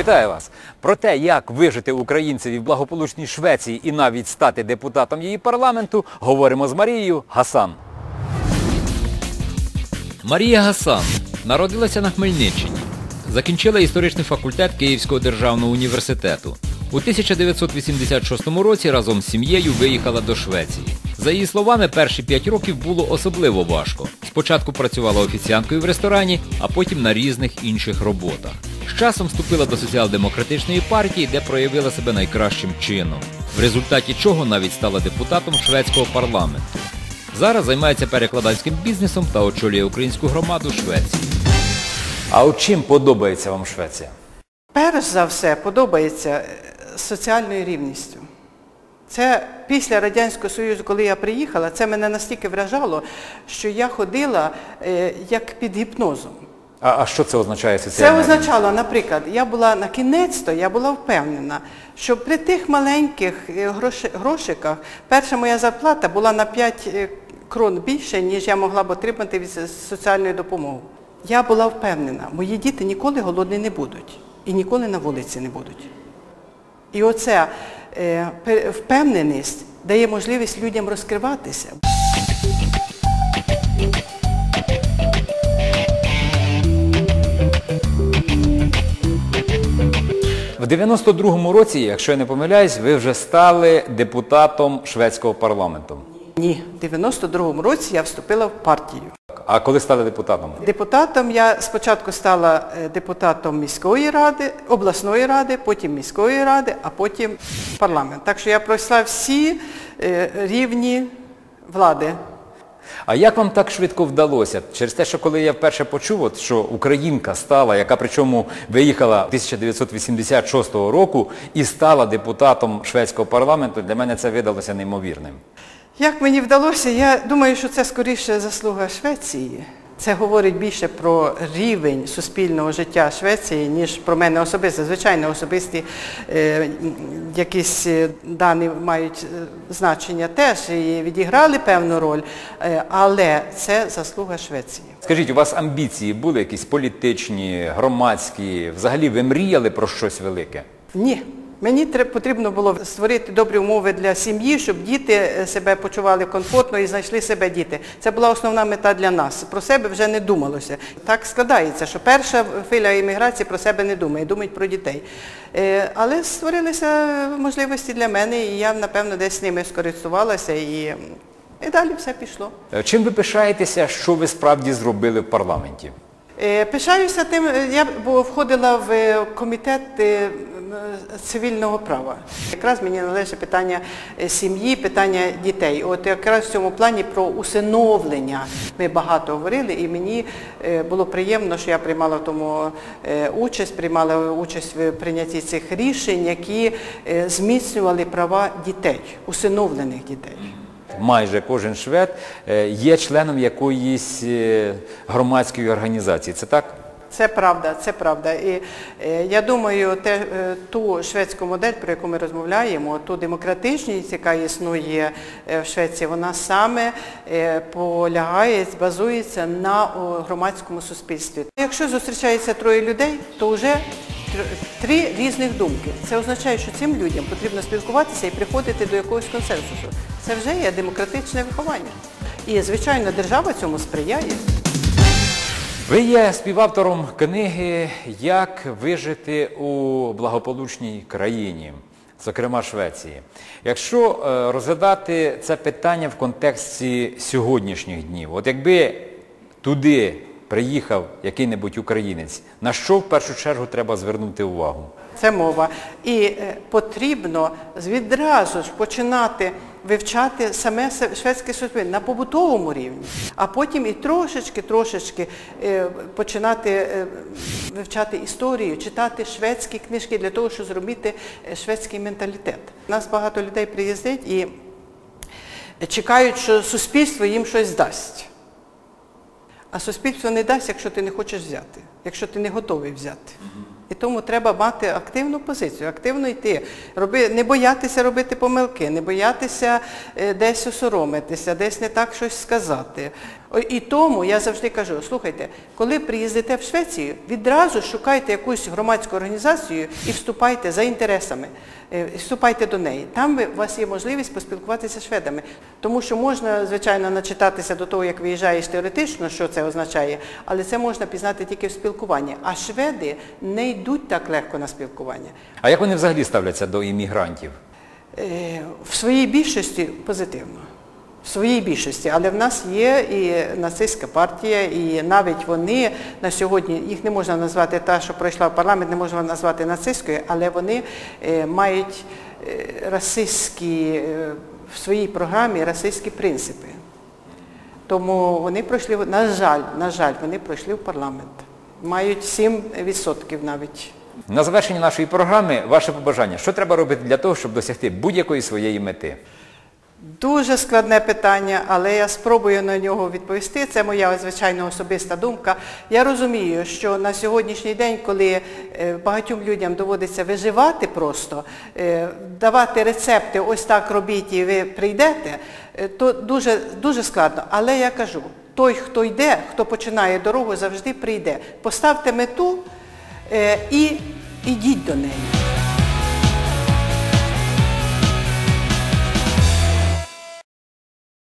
Вітаю вас! Про те, як вижити українцеві в благополучній Швеції і навіть стати депутатом її парламенту, говоримо з Марією Гасан. Марія Гасан народилася на Хмельниччині. Закінчила історичний факультет Київського державного університету. У 1986 році разом з сім'єю виїхала до Швеції. За її словами, перші п'ять років було особливо важко. Спочатку працювала офіціанткою в ресторані, а потім на різних інших роботах. З часом вступила до соціал-демократичної партії, де проявила себе найкращим чином, в результаті чого навіть стала депутатом шведського парламенту. Зараз займається перекладацьким бізнесом та очолює українську громаду Швеції. А от чим подобається вам Швеція? Перш за все подобається е, соціальною рівністю. Це після Радянського Союзу, коли я приїхала, це мене настільки вражало, що я ходила е, як під гіпнозом. А, а що це означає Це означало, наприклад, я була на кінець-то, я була впевнена, що при тих маленьких е, грошиках перша моя зарплата була на 5 е, крон більше, ніж я могла б отримати від соціальної допомоги. Я була впевнена, мої діти ніколи голодні не будуть і ніколи на вулиці не будуть. І оця е, впевненість дає можливість людям розкриватися. В 92-му році, якщо я не помиляюсь, ви вже стали депутатом шведського парламенту. Ні, в 92-му році я вступила в партію. А коли стали депутатом? Депутатом я спочатку стала е, депутатом міської ради, обласної ради, потім міської ради, а потім парламент. Так що я пройшла всі е, рівні влади. А як вам так швидко вдалося? Через те, що коли я вперше почув, от, що українка стала, яка причому виїхала 1986 року і стала депутатом шведського парламенту, для мене це видалося неймовірним. Як мені вдалося, я думаю, що це скоріше заслуга Швеції. Це говорить більше про рівень суспільного життя Швеції, ніж про мене особисто. Звичайно, особисті е, якісь е, дані мають е, значення теж і відіграли певну роль, е, але це заслуга Швеції. Скажіть, у вас амбіції були якісь політичні, громадські? Взагалі ви мріяли про щось велике? Ні. Мені потрібно було створити добрі умови для сім'ї, щоб діти е, себе почували комфортно і знайшли себе діти. Це була основна мета для нас. Про себе вже не думалося. Так складається, що перша хвиля імміграції про себе не думає, думають про дітей. Е, Але створилися можливості для мене, і я, напевно, десь з ними скористувалася, і, і далі все пішло. Е, Чим ви пишаєтеся, що ви справді зробили в парламенті? Е, Пишаюся тим, е, я входила в е, комітет цивільного права. Якраз мені належить питання сім'ї, питання дітей. От якраз в цьому плані про усиновлення ми багато говорили, і мені було приємно, що я приймала в тому участь, приймала участь в прийнятті цих рішень, які зміцнювали права дітей, усиновлених дітей. Майже кожен швед е, є членом якоїсь е, громадської організації. Це так? Це правда, це правда. І е, я думаю, те, ту шведську модель, про яку ми розмовляємо, ту демократичність, яка існує в Швеції, вона саме полягає, базується на громадському суспільстві. Якщо зустрічається троє людей, то вже три різних думки. Це означає, що цим людям потрібно спілкуватися і приходити до якогось консенсусу. Це вже є демократичне виховання. І, звичайно, держава цьому сприяє. Ви є співавтором книги Як вижити у благополучній країні, зокрема Швеції. Якщо е, розглядати це питання в контексті сьогоднішніх днів, от якби туди приїхав який-небудь українець, на що в першу чергу треба звернути увагу? Це мова. І е, потрібно відразу ж починати вивчати саме шведське суспільство на побутовому рівні, а потім і трошечки-трошечки е, починати е, вивчати історію, читати шведські книжки для того, щоб зробити е, шведський менталітет. У нас багато людей приїздить і чекають, що суспільство їм щось дасть. А суспільство не дасть, якщо ти не хочеш взяти, якщо ти не готовий взяти. І тому треба мати активну позицію, активно йти, роби, не боятися робити помилки, не боятися е, десь осоромитися, десь не так щось сказати. І тому я завжди кажу, слухайте, коли приїздите в Швецію, відразу шукайте якусь громадську організацію і вступайте за інтересами, е, вступайте до неї. Там ви- у вас є можливість поспілкуватися з шведами. Тому що можна, звичайно, начитатися до того, як виїжджаєш теоретично, що це означає, але це можна пізнати тільки в спілкуванні. А шведи не йдуть так легко на спілкування. А як вони взагалі ставляться до іммігрантів? Е, В своїй більшості позитивно. В своїй більшості, але в нас є і нацистська партія, і навіть вони на сьогодні, їх не можна назвати та, що пройшла в парламент, не можна назвати нацистською, але вони е, мають е, расистські, е, в своїй програмі расистські принципи. Тому вони пройшли, на жаль, на жаль, вони пройшли в парламент. Мають 7% навіть. На завершення нашої програми ваше побажання. Що треба робити для того, щоб досягти будь-якої своєї мети? Дуже складне питання, але я спробую на нього відповісти. Це моя звичайно особиста думка. Я розумію, що на сьогоднішній день, коли е, багатьом людям доводиться виживати просто, е, давати рецепти, ось так робіть і ви прийдете, е, то дуже, дуже складно. Але я кажу, той, хто йде, хто починає дорогу, завжди прийде. Поставте мету і ідіть до неї.